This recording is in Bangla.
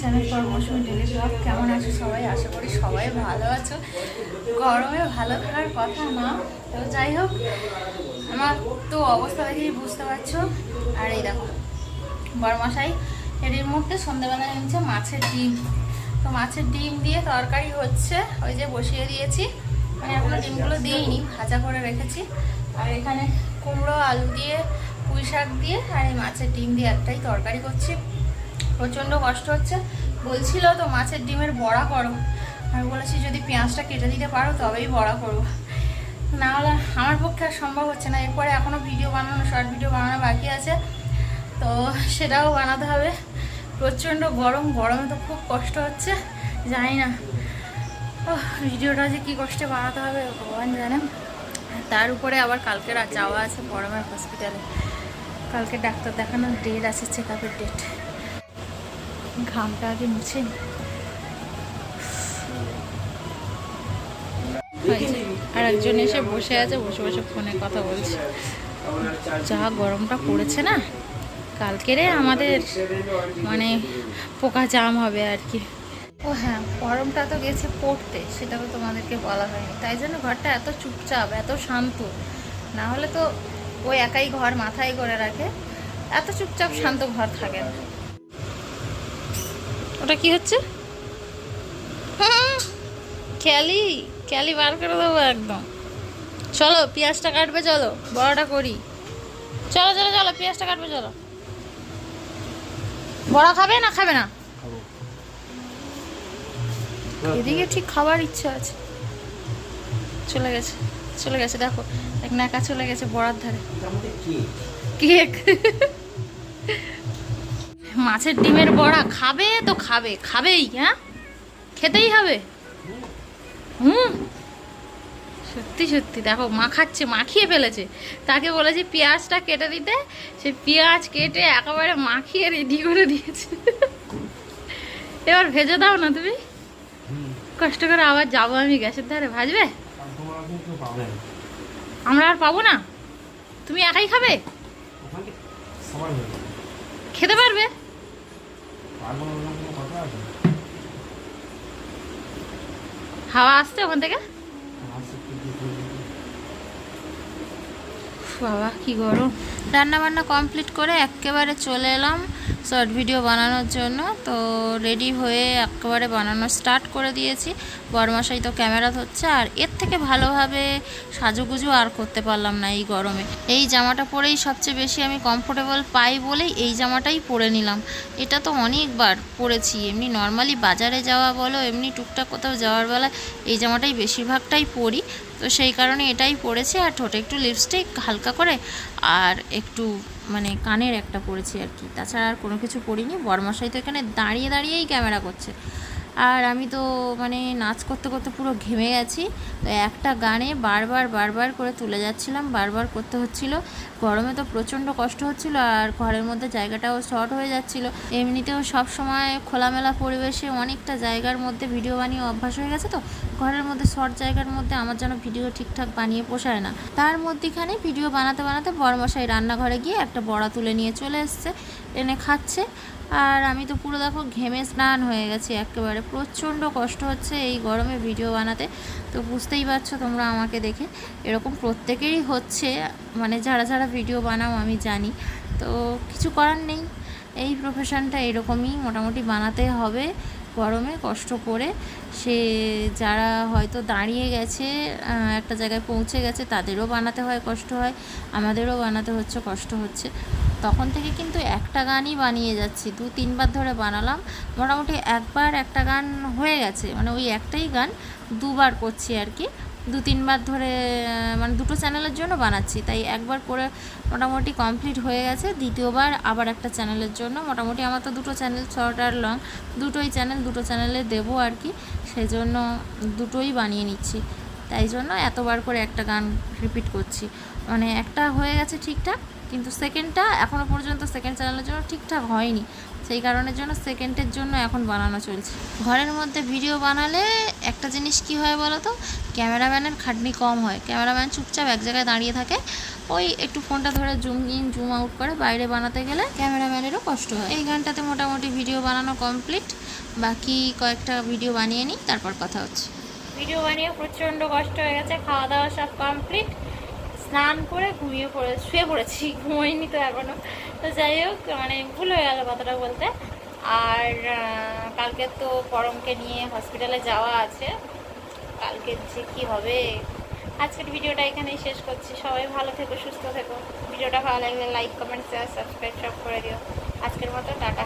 Channel for Mousumi daily blog. কেমন আছো সবাই? আশা করি সবাই ভালো আছো। গরমে ভালো থাকার কথা না। তো যাই হোক, আমার তো অবস্থা দেখেই বুঝতে পারছ। আর এই দেখো বড়মশাই এর মধ্যে সন্ধ্যাবেলা এনেছে মাছের ডিম। তো মাছের ডিম দিয়ে তরকারি হচ্ছে। ওই যে বসিয়ে দিয়েছি। মানে এখনও ডিমগুলো দিইনি, ভাজা করে রেখেছি। আর এখানে কুমড়ো, আলু দিয়ে পুঁই শাক দিয়ে, আর এই মাছের ডিম দিয়ে একটাই তরকারি করছি। প্রচণ্ড কষ্ট হচ্ছে। বলছিল তো মাছের ডিমের বড়া করো। আমি বলেছি, যদি পেঁয়াজটা কেটে দিতে পারো তবেই বড়া করব। না হলে আমার পক্ষে আর সম্ভব হচ্ছে না। এরপরে এখনও ভিডিও বানানো শর্ট ভিডিও বানানো বাকি আছে। তো সেটাও বানাতে হবে। প্রচণ্ড গরম, গরমে তো খুব কষ্ট হচ্ছে। জানি না। ভিডিওটা যে কী কষ্টে বানাতে হবে ভগবান জানে। আর তার উপরে আবার কালকে যাওয়া আছে বড়মের হসপিটালে কালকে ডাক্তার দেখানোর ডেট আছে চেক আপের ডেট ঘামটা আগে মুছে। আর একজন এসে বসে আছে, বসে বসে ফোনে কথা বলছে। যা গরমটা পড়েছে না কালকেরে আমাদের মানে পোকা জাম হবে আর কি। ও হ্যাঁ গরমটা তো গেছে পড়তে, সেটা তো তোমাদেরকে বলা হয়নি। তাই জন্য ঘরটা এত চুপচাপ, এত শান্ত। না হলে তো ও একাই ঘর মাথায় করে রাখে। এত চুপচাপ শান্ত ঘর থাকে না। ওটা কি হচ্ছে? ক্যালি ক্যালি বার করে দেবো একদম। চলো পেঁয়াজটা কাটবে চলো বড়াটা করি। চলো চলো চলো পেঁয়াজটা কাটবে চলো। বড়া খাবে না খাবে না? এদিকে ঠিক খাবার ইচ্ছা আছে। চলে গেছে চলে গেছে দেখো এক নাকা চলে গেছে বড়ার ধারে। কেক মাছের ডিমের বড়া খাবে তো খাবে, খাবেই হ্যাঁ? খেতেই হবে। হুম। সত্যি সত্যি, দেখো মাখাচ্ছে মাখিয়ে ফেলেছে। তাকে বলেছি, পেঁয়াজটা কেটে দিতে। সে পেঁয়াজ কেটে একেবারে মাখিয়ে রেডি করে দিয়েছে। এবার ভেজে দাও না তুমি। কষ্ট করে আবার যাব আমি গ্যাসের ধারে। ভাজবে? আমরা আর পাবো না। তুমি একাই খাবে? খেতে পারবে? হাওয়া আসছে ওখান থেকে? বাবা কি গরম। রান্না বান্না কমপ্লিট করে একেবারে চলে এলাম শর্ট ভিডিও বানানোর জন্য। তো রেডি হয়ে একেবারে বানানো স্টার্ট করে দিয়েছি। বরমাশাই তো ক্যামেরা ধরছে আর এর থেকে ভালোভাবে সাজুগুজু আর করতে পারলাম না এই গরমে। এই জামাটা পরেই সবচেয়ে বেশি আমি কমফোর্টেবল পাই বলেই এই জামাটাই পরে নিলাম। এটা তো অনেকবার পরেছি, এমনি নর্মালি বাজারে যাওয়া বলো, এমনি টুকটাক কোথাও যাওয়ার বেলা এই জামাটাই বেশিরভাগটাই পরি। তো সেই কারণে এটাই পরেছি আর ঠোঁটে একটু লিপস্টিক হালকা করে। আর একটু মানে কানের একটা পরেছি আর কি। তাছাড়া আর কোনো কিছু পরিনি। বরমশাই তো এখানে দাঁড়িয়ে দাঁড়িয়েই ক্যামেরা করছে। আর আমি তো মানে নাচ করতে করতে পুরো ঘেমে গেছি। তো একটা গানে বারবার বারবার করে তুলে যাচ্ছিলাম, বারবার করতে হচ্ছিল। গরমে তো প্রচণ্ড কষ্ট হচ্ছিল আর ঘরের মধ্যে জায়গাটাও শর্ট হয়ে যাচ্ছিল। এমনিতেও সব সময় খোলামেলা পরিবেশে অনেকটা জায়গার মধ্যে ভিডিও বানিয়ে অভ্যাস হয়ে গেছে তো। ঘরের মধ্যে শর্ট জায়গার মধ্যে আমার যেন ভিডিও ঠিকঠাক বানিয়ে পোষায় না। তার মধ্যেখানে ভিডিও বানাতে বানাতে বড়মশাই রান্নাঘরে গিয়ে একটা বড়া তুলে নিয়ে চলে এসছে। এনে খাচ্ছে। আর আমি তো পুরো দেখো ঘেমে স্নান হয়ে গেছি, একেবারে প্রচণ্ড কষ্ট হচ্ছে এই গরমে ভিডিও বানাতে। তো বুঝতেই পারছ তোমরা আমাকে দেখে, এরকম প্রত্যেকেরই হচ্ছে মানে যারা যারা ভিডিও বানাও আমি জানি। তো কিছু করার নেই, এই প্রফেশনটা এরকমই মোটামুটি বানাতে হবে গরমে কষ্ট করে। সে যারা হয়তো দাঁড়িয়ে গেছে একটা জায়গায় পৌঁছে গেছে, তাদেরও বানাতে হয় কষ্ট হয়, আমাদেরও বানাতে হচ্ছে, কষ্ট হচ্ছে। তখন থেকে কিন্তু একটা গানই বানিয়ে যাচ্ছি। দু, তিনবার ধরে বানালাম। মোটামুটি একবার একটা গান হয়ে গেছে। মানে ওই একটাই গান দুবার করছি আর কি। দু, তিনবার ধরে মানে দুটো চ্যানেলের জন্য বানাচ্ছি। তাই একবার করে মোটামুটি কমপ্লিট হয়ে গেছে। দ্বিতীয়বার আবার একটা চ্যানেলের জন্য। মোটামুটি আমার তো দুটো চ্যানেল শর্ট আর লং। দুটোই চ্যানেল, দুটো চ্যানেলে দেবো আর কি। সেজন্য দুটোই বানিয়ে নিচ্ছি। তাই জন্য এতবার করে একটা গান রিপিট করছি। মানে একটা হয়ে গেছে ঠিকঠাক, কিন্তু সেকেন্ডটা এখনও পর্যন্ত সেকেন্ড চ্যানেলের জন্য ঠিকঠাক হয়নি। সেই কারণের জন্য সেকেন্ডের জন্য এখন বানানো চলছে। ঘরের মধ্যে ভিডিও বানালে একটা জিনিস কি হয় বলো তো ক্যামেরাম্যানের খাটনি কম হয়। ক্যামেরাম্যান চুপচাপ এক জায়গায় দাঁড়িয়ে থাকে। ওই একটু ফোনটা ধরে জুম ইন জুম আউট করে বাইরে বানাতে গেলে ক্যামেরাম্যানেরও কষ্ট হয়। এই গানটাতে মোটামুটি ভিডিও বানানো কমপ্লিট বাকি কয়েকটা ভিডিও বানিয়ে নিই, তারপর কথা হচ্ছে। ভিডিও বানিয়ে প্রচণ্ড কষ্ট হয়ে গেছে খাওয়া দাওয়া সব কমপ্লিট স্নান করে ঘুমিয়ে পড়ে, শুয়ে পড়েছি, ঘুমোইনি তো এখনও। তো যাই হোক মানে ভুল হয়ে গেল কথাটা বলতে। আর কালকে তো পরমকে নিয়ে হসপিটালে যাওয়া আছে। কালকে যে কী হবে? আজকের ভিডিওটা এখানেই শেষ করছি। সবাই ভালো থেকো, সুস্থ থেকো। ভিডিওটা ভালো লাগলে লাইক কমেন্ট শেয়ার সাবস্ক্রাইব সব করে দিও। আজকের মতো, টাটা।